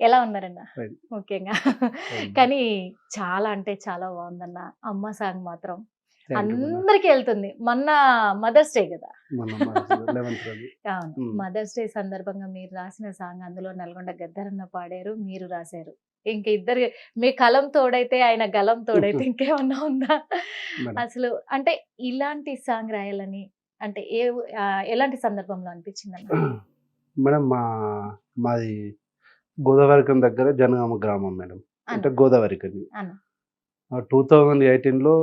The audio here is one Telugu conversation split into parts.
ఎలా ఉన్నారన్న. ముఖ్యంగా. కానీ చాలా అంటే చాలా బాగుందన్న. అమ్మ సాంగ్ మాత్రం. అందరికి వెళ్తుంది. మొన్న మదర్స్ డే కదా. అవును. మదర్స్ డే సందర్భంగా మీరు రాసిన సాంగ్ అందులో నల్గొండ గద్దరన్న పాడారు మీరు రాశారు. ఇంక ఇద్దరు మీ కలం తోడైతే ఆయన గలం తోడైతే ఇంకేమన్నా ఉందా? అసలు అంటే ఇలాంటి సాంగ్ రాయాలని అంటే ఏ ఎలాంటి సందర్భంలో అనిపించింది అన్న మేడం మా మాది గోదావరికం దగ్గర జనగామ గ్రామం మేడం. అంటే గోదావరికని. టూ థౌజండ్ ఎయిటీన్లో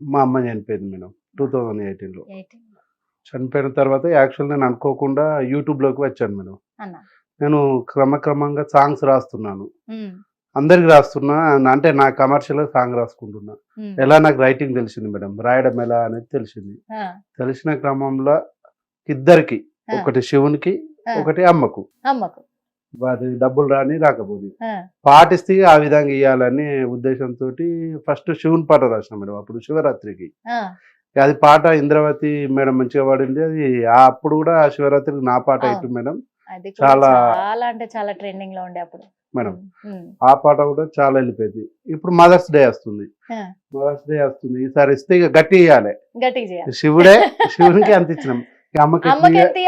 మా అమ్మ చనిపోయింది మేడం. టూ థౌజండ్ ఎయిటీన్లో. 18 లో. చనిపోయిన తర్వాత యాక్చువల్ నేను అనుకోకుండా యూట్యూబ్లోకి వచ్చాను మేడం. నేను క్రమక్రమంగా సాంగ్స్ రాస్తున్నాను. అందరికి రాస్తున్నా అంటే నా కమర్షియల్గా సాంగ్ రాసుకుంటున్నా. ఎలా నాకు రైటింగ్ తెలిసింది మేడం? రాయడం ఎలా అనేది తెలిసింది. తెలిసిన క్రమంలో ఇద్దరికి. ఒకటి శివునికి. ఒకటి అమ్మకు. అమ్మకు. డబ్బులు రాని రాకపోతే ఆ, పాటిస్తే ఆ విధంగా ఇవ్వాలని ఉద్దేశంతో ఫస్ట్ శివుని పాట రాసిన మేడం అప్పుడు శివరాత్రికి. అది పాట ఇంద్రవతి మేడం మంచిగా పాడింది. అది అప్పుడు కూడా ఆ శివరాత్రికి నా పాట. అయితే మేడం. చాలా- చాలా అంటే చాలా ట్రెండింగ్లో ఉండే అప్పుడు. మేడం ఆ పాట కూడా చాలా వెళ్ళిపోయింది. ఇప్పుడు మదర్స్ డే వస్తుంది. మదర్స్ డే వస్తుంది. ఈసారి ఇస్తే ఇక గట్టి ఇవ్వాలి శివుడే శివునికి అంత ఇచ్చినాం. అమ్మకి ఎంత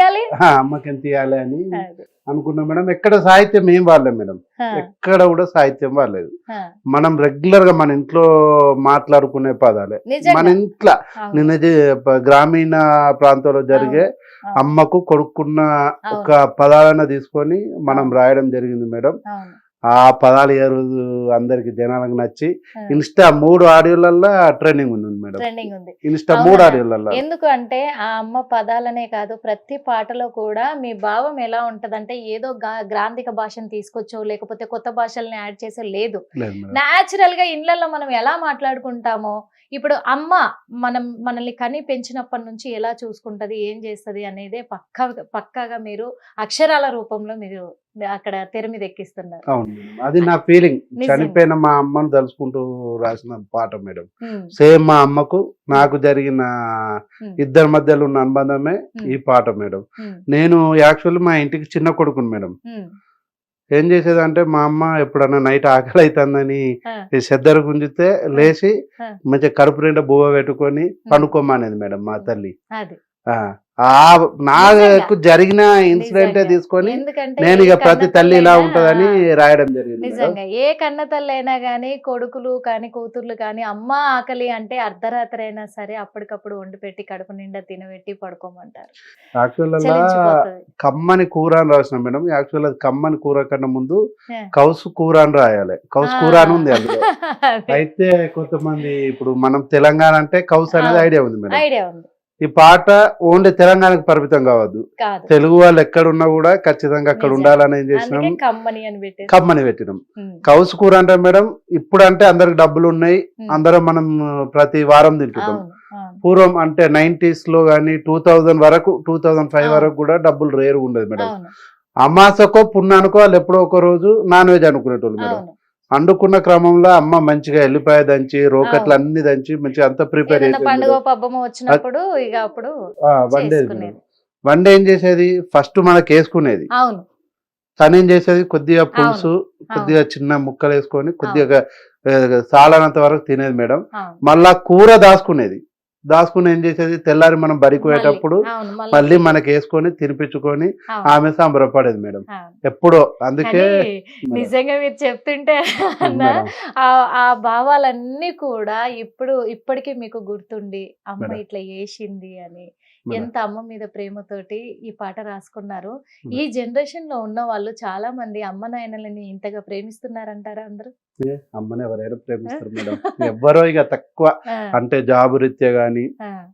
అమ్మకి ఎంత ఇవ్వాలి అని అనుకున్నాం మేడం. ఎక్కడ సాహిత్యం ఏం వాడలేం మేడం. ఎక్కడ కూడా సాహిత్యం వాడలేదు. ఆ, మనం రెగ్యులర్గా మన ఇంట్లో మాట్లాడుకునే పదాలే. మన ఇంట్లో నిన్న గ్రామీణ ప్రాంతంలో జరిగే అమ్మకు కొడుకున్న ఒక పదాలను తీసుకొని మనం రాయడం జరిగింది మేడం. ఆ పదాలు ఏ రోజు అందరికి జనాలకు నచ్చి ఇన్స్టా మూడు ఆడియోలల్లో ట్రైనింగ్ ఉంది మేడం. ట్రెండింగ్ ఉంది. ఇన్స్టా ఎందుకు అంటే ఆ అమ్మ పదాలనే కాదు ప్రతి పాటలో కూడా మీ భావం ఎలా ఉంటదంటే ఏదో గ్రాంధిక భాషను తీసుకొచ్చో లేకపోతే కొత్త భాషల్ని యాడ్ చేసో లేదు. న్యాచురల్గా ఇళ్ళలో మనం ఎలా మాట్లాడుకుంటామో ఇప్పుడు అమ్మ మనం మనల్ని కని పెంచినప్పటి నుంచి ఎలా చూసుకుంటది ఏం చేస్తది అనేదే పక్కా పక్కాగా మీరు అక్షరాల రూపంలో మీరు అక్కడ తెర మీద ఎక్కిస్తున్నారు. అవును మేడం. అది నా ఫీలింగ్. చనిపోయిన మా అమ్మను తలుచుకుంటూ రాసిన పాట మేడం. సేమ్ మా అమ్మకు నాకు జరిగిన ఉమ్, ఇద్దరి మధ్యలో ఉన్న అనుబంధమే ఉమ్, ఈ పాట మేడం. నేను యాక్చువల్లీ మా ఇంటికి చిన్న కొడుకుని మేడం. ఏం చేసేదంటే మా అమ్మ ఎప్పుడన్నా నైట్ ఆకలి అవుతుందని చెద్దరు గుంజితే లేచి. మంచిగా కడుపు నిండా బువ్వ పెట్టుకొని పండుకోమనేది మేడం మా తల్లి. నాకు జరిగిన ఇన్సిడెంటే. తీసుకొని నేను ఇక ప్రతి తల్లి ఇలా ఉంటదని రాయడం జరిగింది. నిజంగా ఏ కన్న తల్లైనా గానీ కొడుకులు కానీ కూతుర్లు కానీ అమ్మ ఆకలి అంటే అర్ధరాత్రి అయినా సరే అప్పటికప్పుడు వండి పెట్టి కడుపు నిండా తినబెట్టి పడుకోమంటారు యాక్చువల్. కమ్మని కూర అని రాసిన మేడం యాక్చువల్ అది కమ్మని కూర కన్నా ముందు. కౌసు కూర అని రాయాలి కౌసు కూర అని ఉంది అందులో అదే. అయితే కొంతమంది ఇప్పుడు మనం తెలంగాణ అంటే కౌసు అనేది. ఐడియా ఉంది మేడం ఐడియా ఉంది ఈ పాట ఓన్లీ తెలంగాణకు పరిమితం కావద్దు. తెలుగు వాళ్ళు ఎక్కడ ఉన్నా కూడా ఖచ్చితంగా అక్కడ. ఉండాలని ఏం చేసినాం? కమ్మని పెట్టినాం. కౌసు కూర అంటే మేడం ఇప్పుడు అంటే అందరికి డబ్బులు ఉన్నాయి. అందరం మనం ప్రతి వారం తింటున్నాం పూర్వం అంటే నైన్టీస్లో గానీ టూ థౌజండ్ వరకు టూ థౌజండ్ ఫైవ్. వరకు కూడా డబ్బులు రేరు ఉండదు మేడం. అమాసకో పున్నానుకో వాళ్ళు ఎప్పుడో ఒక రోజు నాన్ వెజ్ అనుకునేటోళ్ళు మేడం. అండుకున్న క్రమంలో అమ్మ మంచిగా ఎల్లిపాయ దంచి రోకట్లు. అన్ని దంచి మంచిగా అంతా ప్రిపేర్ వచ్చినప్పుడు ఇక అప్పుడు వండేది వంట ఏం చేసేది? ఫస్ట్ మనకి వేసుకునేది. తను ఏం చేసేది? కొద్దిగా పులుసు కొద్దిగా చిన్న ముక్కలు వేసుకొని కొద్దిగా సాలనంత వరకు తినేది మేడం. మళ్ళా కూర దాచుకునేది. దాచుకుని ఏం చేసేది తెల్లారి మనం బడికి పోయేటప్పుడు మళ్ళీ- మనకి వేసుకొని తినిపించుకొని ఆమె సంబరపడేది మేడం. ఎప్పుడో అందుకే నిజంగా మీరు చెప్తుంటే. ఆ ఆ భావాలన్నీ కూడా ఇప్పుడు ఇప్పటికీ మీకు గుర్తుండి అమ్మ. ఇట్లా చేసింది అని. ఎంత అమ్మ మీద ప్రేమతోటి ఈ పాట రాసుకున్నారు. ఈ జనరేషన్లో ఉన్న వాళ్ళు చాలా మంది అమ్మ నాయనలని ఇంతగా ప్రేమిస్తున్నారంటారా అందరూ? అమ్మని ఎవరైనా ప్రేమిస్తారు మేడం. ఎవ్వరో ఇక తక్కువ. అంటే జాబు రీత్యా గానీ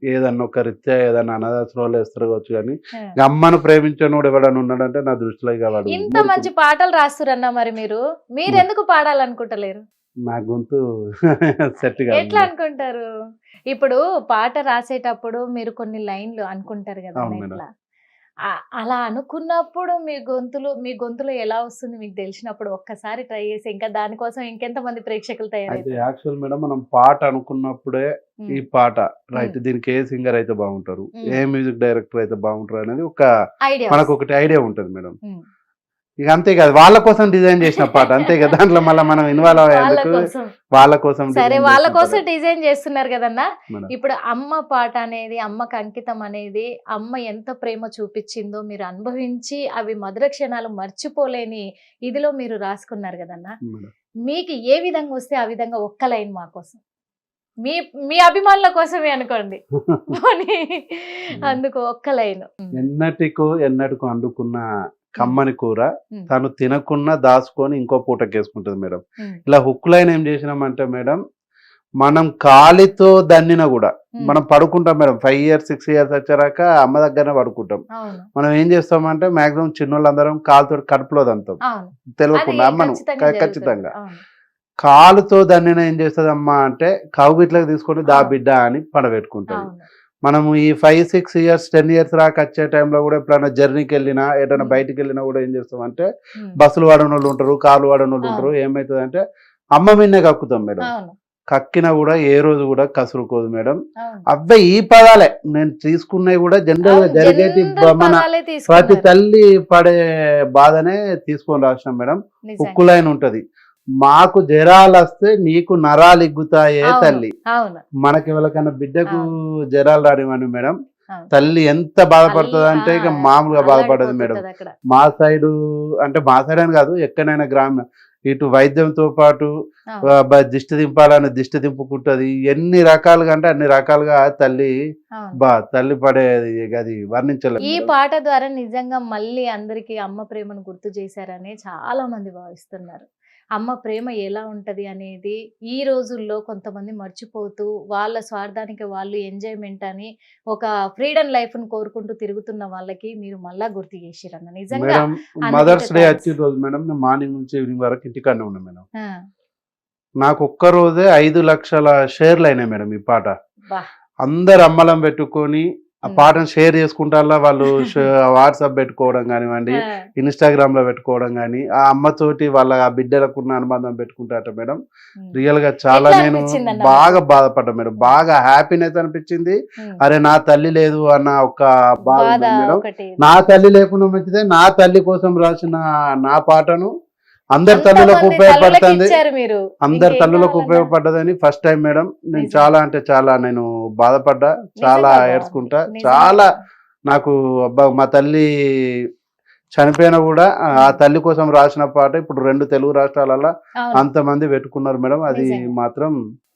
ఏదన్నా ఒక రీత్యా ఏదన్నా అనాథాశ్రమాలు వేస్తారు కావచ్చు కానీ అమ్మను ప్రేమించనోడు ఎవడన్నా ఉన్నాడంటే నా దృష్టిలో ఇక వాడు ఇంత. మంచి పాటలు రాస్తురన్నా మరి మీరు? మీరు మ- ఎందుకు పాడాలనుకుంటలేరు? నా గొంతు సెట్ ఎట్లా అనుకుంటారు? ఇప్పుడు పాట రాసేటప్పుడు మీరు కొన్ని లైన్లు అనుకుంటారు కదా. ఇట్లా అలా అనుకున్నప్పుడు మీ గొంతులు మీ గొంతులో ఎలా వస్తుంది మీకు తెలిసినప్పుడు ఒక్కసారి ట్రై చేసి ఇంకా దానికోసం ఇంకెంత మంది ప్రేక్షకులు తయారవుతారు యాక్చువల్ మేడం మనం పాట అనుకున్నప్పుడే ఈ పాట రైట్ దీనికి ఏ సింగర్ అయితే బాగుంటారు. ఏ మ్యూజిక్ డైరెక్టర్ అయితే బాగుంటారు అనేది ఒక ఐడియా మనకు ఒకటి ఐడియా ఉంటుంది మేడం. ఇక అంతే కదా వాళ్ళ కోసం డిజైన్ చేసిన పాట అంతే కదా దాంట్లో మళ్ళీ మనం ఇన్వాల్వ్ అయ్యేందుకు వాళ్ళ కోసం. సరే వాళ్ళ కోసం. డిజైన్ చేస్తున్నారు కదన్నా. ఇప్పుడు అమ్మ పాట అనేది అమ్మకి అంకితం అనేది అమ్మ ఎంత ప్రేమ చూపించిందో మీరు అనుభవించి అవి మధుర క్షణాలు మర్చిపోలేని ఇదిలో మీరు రాసుకున్నారు కదన్నా. మీకు ఏ విధంగా వస్తే ఆ విధంగా ఒక్క లైన్ మా కోసం? మీ మీ అభిమానుల కోసమే అనుకోండి. అందుకు ఒక్క లైన్. ఎన్నటికో ఎన్నటికో అండుకున్న కమ్మని కూర. తను తినకున్నా దాచుకొని ఇంకో పూటకేసుకుంటుంది మేడం. ఇలా హుక్ లైన్ ఏం చేసినామంటే మేడం మనం కాలితో దన్నిన కూడా మనం పడుకుంటాం madam. Five years six years వచ్చాక అమ్మ దగ్గరనే పడుకుంటాం. మనం ఏం చేస్తామంటే మాక్సిమం చిన్నోళ్ళందరం కాలుతో కడుపులో దంతాం. తెలియకుండా అమ్మను ఖచ్చితంగా. కాలుతో దన్నిన ఏం చేస్తుంది అమ్మా అంటే కౌగిట్లకు తీసుకొని దా బిడ్డ అని పడబెట్టుకుంటుంది. అవును. మనము ఈ five six years ten years రాక వచ్చే టైంలో కూడా ఎప్పుడైనా జర్నీకి వెళ్ళినా ఏదైనా Hmm. బయటికి వెళ్ళినా కూడా ఏం చేస్తామంటే. బస్సులు వాడని వాళ్ళు ఉంటారు కార్లు వాడని వాళ్ళు ఉంటారు ఏమవుతుంది అంటే అమ్మ మిన్నే కక్కుతాం మేడం. కక్కినా కూడా ఏ రోజు కూడా కసురుకోదు మేడం. అవే ఈ పదాలే. నేను తీసుకున్నవి కూడా జనరల్గా జరిగేటి మన ప్రతి. తల్లి పడే బాధనే తీసుకొని రాసినాం మేడం. నిజంగా. ఉక్కు లైన్ ఉంటది. మాకు జరాలు వస్తే నీకు నరాలు ఇగ్గుతాయే తల్లి మనకి ఎవరికైనా బిడ్డకు అవును. జరాలు రానివ్వండి మేడం. తల్లి ఎంత బాధపడుతుంది అంటే ఇక మామూలుగా బాధపడదు మేడం. మా సైడు అంటే మా సైడ్ అని కాదు ఎక్కడైనా గ్రామీణ ఇటు వైద్యంతో పాటు దిష్టి దింపాలని దిష్టి దింపుకుంటది ఎన్ని రకాలుగా అంటే అన్ని రకాలుగా తల్లి. బా తల్లి పడేది అది వర్ణించలేదు ఈ. పాట ద్వారా నిజంగా మళ్ళీ అందరికి అమ్మ ప్రేమను గుర్తు చేశారని చాలా మంది భావిస్తున్నారు అమ్మ ప్రేమ ఎలా ఉంటది అనేది ఈ రోజుల్లో కొంతమంది మర్చిపోతూ వాళ్ళ స్వార్థానికి వాళ్ళు ఎంజాయ్మెంట్ అని ఒక ఫ్రీడమ్ లైఫ్ను కోరుకుంటూ తిరుగుతున్న వాళ్ళకి మీరు మళ్ళా గుర్తు చేసిరన్న నిజంగా మదర్స్ డే. వచ్చిన రోజు మేడం మార్నింగ్ నుంచి ఈవినింగ్ వరకు ఇంటికాడనే ఉన్నా మేడం నాకు ఒక్క రోజే ఐదు లక్షల షేర్లు అయినాయి మేడం ఈ పాట. అందరు అమ్మలం పెట్టుకొని ఆ. పాటను షేర్ చేసుకుంటారా వాళ్ళు వాట్సాప్ పెట్టుకోవడం కానివ్వండి ఇన్స్టాగ్రామ్లో పెట్టుకోవడం కానీ ఆ అమ్మతోటి వాళ్ళ ఆ బిడ్డలకు ఉన్న అనుబంధం పెట్టుకుంటారట మేడం. రియల్గా చాలా నేను బాగా బాధపడ్డా మేడం. బాగా హ్యాపీనెస్ అనిపించింది. అరే నా తల్లి లేదు అన్న ఒక బాధ మేడం. నా తల్లి లేకుండా మంచిదే నా తల్లి కోసం రాసిన నా పాటను అందరి తల్లులకు ఉపయోగపడుతుంది అందరి తల్లులకు? ఉపయోగపడ్డదని ఫస్ట్ టైం మేడం నేను. చాలా అంటే చాలా నేను బాధపడ్డా చాలా ఏడ్చుకుంటా. చాలా నాకు అబ్బా మా తల్లి చనిపోయినా కూడా ఆ తల్లి కోసం రాసిన పాట ఇప్పుడు రెండు తెలుగు రాష్ట్రాలలో. అంతమంది పెట్టుకున్నారు మేడం అది. మాత్రం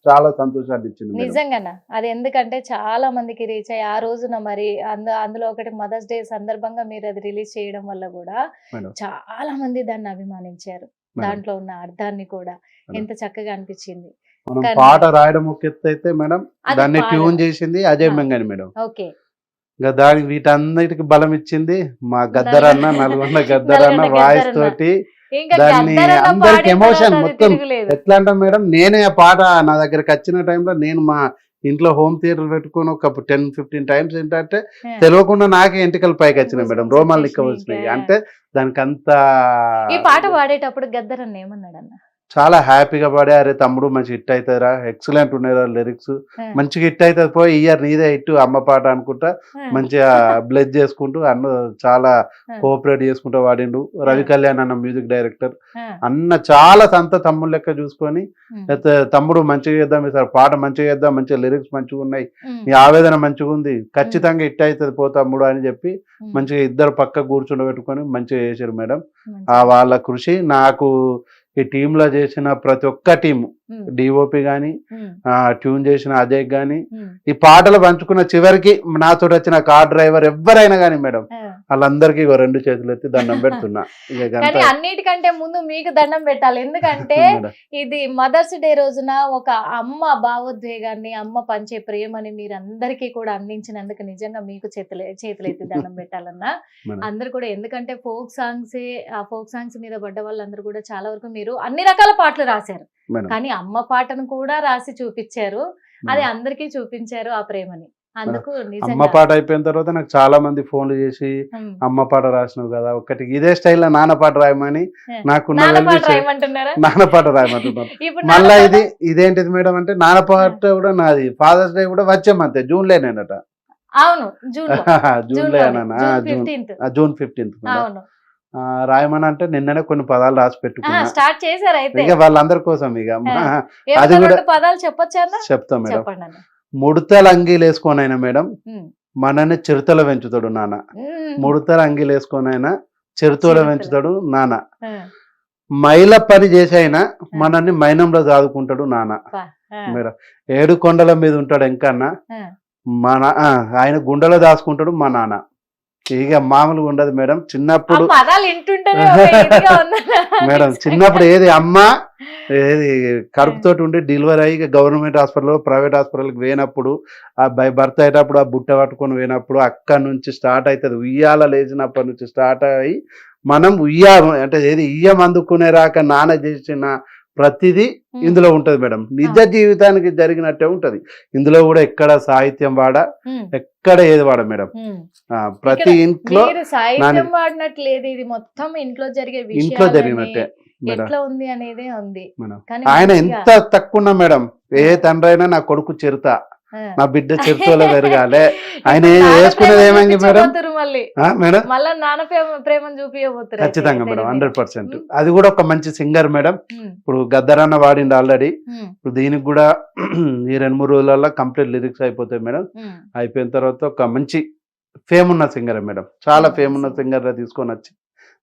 చాలా సంతోషాన్ని ఇచ్చింది నిజంగానా అది ఎందుకంటే చాలా మందికి రీచ్ అయ్యి ఆ రోజున మరి అందు అందులో ఒకటి మదర్స్ డే సందర్భంగా మీరు అది రిలీజ్ చేయడం వల్ల కూడా. చాలా మంది దాన్ని అభిమానించారు. దాంట్లో ఉన్న అర్థాన్ని కూడా. ఎంత చక్కగా అనిపించింది మనం పాట రాయడం ఒక ఎత్తు అయితే మేడం దాన్ని. ట్యూన్ చేసింది అజయ్. మెంగని మేడం ఓకే ఇంకా దానికి వీటన్నిటికి బలం ఇచ్చింది మా గద్దరన్న నల్గొండ గద్దరన్న వాయిస్. తోటి దాన్ని అందరికి అది మొత్తం. ఎట్లా అంటే మేడం నేనే ఆ పాట నా దగ్గరికి వచ్చిన టైంలో నేను మా ఇంట్లో హోమ్ థియేటర్ పెట్టుకొని ఒక టెన్ ఫిఫ్టీన్ టైమ్స్ ఏంటంటే. తెలియకుండా నాకే ఎంటికలు పైకి వచ్చినాయి మేడం రోమాలు వచ్చేసినాయి వచ్చినాయి. అంటే దానికి అంత ఈ పాట పాడేటప్పుడు గద్దరన్న ఏమన్నాడు అన్న చాలా హ్యాపీగా పాడే అరే తమ్ముడు మంచి హిట్ అవుతారా ఎక్సలెంట్ ఉన్నాయిరా లిరిక్స్ మంచిగా హిట్ అవుతుంది పోయి ఇయర్ నీదే హిట్ అమ్మ పాట అనుకుంటా మంచిగా బ్లెజ్ చేసుకుంటూ అన్న చాలా కోఆపరేట్ చేసుకుంటూ వాడిండు రవి కళ్యాణ్ అన్న మ్యూజిక్ డైరెక్టర్. అన్న చాలా సంత తమ్ముడు లెక్క చూసుకొని తమ్ముడు మంచిగా చేద్దాం ఈసారి పాట మంచిగా చేద్దాం మంచిగా లిరిక్స్ మంచిగా ఉన్నాయి నీ ఆవేదన మంచిగా ఉంది ఖచ్చితంగా హిట్ అవుతుంది పో తమ్ముడు అని చెప్పి మంచిగా ఇద్దరు పక్క కూర్చుండబెట్టుకొని మంచిగా చేశారు మేడం. ఆ వాళ్ళ కృషి నాకు ఈ టీమ్లో చేసిన ప్రతి ఒక్క టీం డిఓపి గాని ఆ, ట్యూన్ చేసిన అజయ్ గాని ఈ పాటలు పంచుకున్న చివరికి నాతో వచ్చిన కార్ డ్రైవర్ ఎవరైనా గానీ మేడం వాళ్ళందరికీ రెండు చేతులు ఎత్తి దండం పెడుతున్నా కానీ అన్నిటికంటే ముందు మీకు దండం పెట్టాలి ఎందుకంటే. ఇది మదర్స్ డే రోజున ఒక అమ్మ భావోద్వేగాన్ని అమ్మ పంచే ప్రేమని మీరు అందరికీ కూడా అందించినందుకు నిజంగా మీకు చేతులు చేతులు ఎత్తి దండం పెట్టాలన్నా. అందరు కూడా ఎందుకంటే ఫోక్ సాంగ్స్ ఆ ఫోక్ సాంగ్స్ మీద పడ్డ వాళ్ళందరూ కూడా చాలా వరకు మీరు అన్ని రకాల పాటలు రాశారు. కానీ అమ్మ పాటను కూడా రాసి చూపించారు అది. అందరికీ చూపించారు ఆ ప్రేమని అందుకు అమ్మ పాట అయిపోయిన తర్వాత నాకు చాలా మంది ఫోన్లు చేసి. అమ్మ పాట రాసినావు కదా ఒకటి ఇదే స్టైల్లో నాన్న పాట రాయమని నాకున్న నాన్న పాట రాయమంటున్నారా? మళ్ళా ఇది ఇదేంటిది మేడం అంటే నాన్న పాట కూడా నాది ఫాదర్స్ డే కూడా వచ్చే మంత్ జూన్ లేనేనట అవును జూన్లో జూన్లోనే. అన్న జూన్ జూన్ 15th. ఆ, జూన్ ఫిఫ్టీన్త్ రాయమని అంటే నిన్ననే కొన్ని పదాలు రాసి పెట్టుకున్నా. స్టార్ట్ చేశారు అయితే. ఇక వాళ్ళందరి కోసం ఇక. అది కూడా- పదాలు చెప్పొచ్చా చెప్తాం మేడం. ముడతల అంగీలు వేసుకోనైనా మేడం. మనని చిరుతల పెంచుతాడు నాన్న. ముడతల అంగీలు వేసుకోనైనా చిరుతల చిరుతల. పెంచుతాడు నాన్న మైల పని చేసి అయినా మనల్ని మైనంలో చదువుకుంటాడు నాన్న మేడం ఏడు కొండల మీద ఉంటాడు ఎంకన్నా. మన ఆయన గుండెలో దాచుకుంటాడు మా నాన్న ఇక మామూలుగా ఉండదు మేడం. చిన్నప్పుడు. మేడం చిన్నప్పుడు ఏది అమ్మ ఏది కడుపుతోటి ఉండి డెలివరీ అయ్యి గవర్నమెంట్ హాస్పిటల్ ప్రైవేట్ హాస్పిటల్కి పోయినప్పుడు ఆ బై భర్త అయ్యేటప్పుడు ఆ బుట్ట పట్టుకొని పోయినప్పుడు అక్కడ నుంచి స్టార్ట్ అవుతుంది ఉయ్యాల లేచినప్పటి నుంచి స్టార్ట్ అయ్యి మనం ఉయ్యా అంటే ఏది ఇయ్యం అందుకునే రాక నాన్న చేసిన ప్రతిదీ. ఇందులో ఉంటది మేడం. నిజ జీవితానికి జరిగినట్టే ఉంటది. ఇందులో కూడా ఎక్కడ సాహిత్యం వాడ. ఎక్కడ ఏది వాడ మేడం? ప్రతి ఇంట్లో సాహిత్యం వాడినట్లేదు ఇది మొత్తం ఇంట్లో జరిగే ఇంట్లో జరిగినట్టే ఎట్లా ఉంది అనేదే ఉంది. ఆయన ఎంత తక్కువ మేడం. ఏ తండ్రి అయినా నా కొడుకు చిరుత. నా బిడ్డ చిరుతలో పెరగాలి ఆయన వేసుకునేది ఏమైంది మేడం మేడం మళ్ళా నాన్న ప్రేమ చూపించబోతురు ఖచ్చితంగా మేడం. Hundred percent. అది కూడా ఒక మంచి సింగర్ మేడం. ఇప్పుడు గద్దరన్న వాడింది ఆల్రెడీ. ఇప్పుడు దీనికి కూడా ఈ రెండు మూడు రోజులలో కంప్లీట్ లిరిక్స్ అయిపోతాయి మేడం. అయిపోయిన తర్వాత ఒక మంచి ఫేమ్ ఉన్న సింగర్ మేడం చాలా ఫేమ్ ఉన్న. సింగర్ తీసుకొని వచ్చి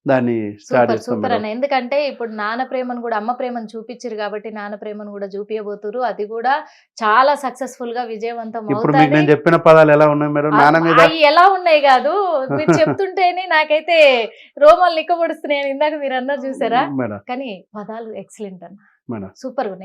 దాన్ని స్టార్ట్ సూపర్ చేస్తాం ఎందుకంటే ఇప్పుడు నాన్న ప్రేమను కూడా అమ్మ ప్రేమను చూపించారు కాబట్టి నాన్న ప్రేమను కూడా చూపించబోతురు అది కూడా చాలా సక్సెస్ఫుల్గా విజయవంతం ఇప్పుడు మీకు నేను చెప్పిన పదాలు ఎలా ఉన్నాయి మేడం? నాన్న మీద అవి ఎలా ఉన్నాయి కాదు? మీరు చెప్తుంటేనే నాకైతే రోమాలు నిక్కబడుస్తున్నాయి ఇందాక మీరు అన్నారు చూసారా? కానీ పదాలు ఎక్సలెంట్ అన్న. సూపర్ ఉన్నాయి.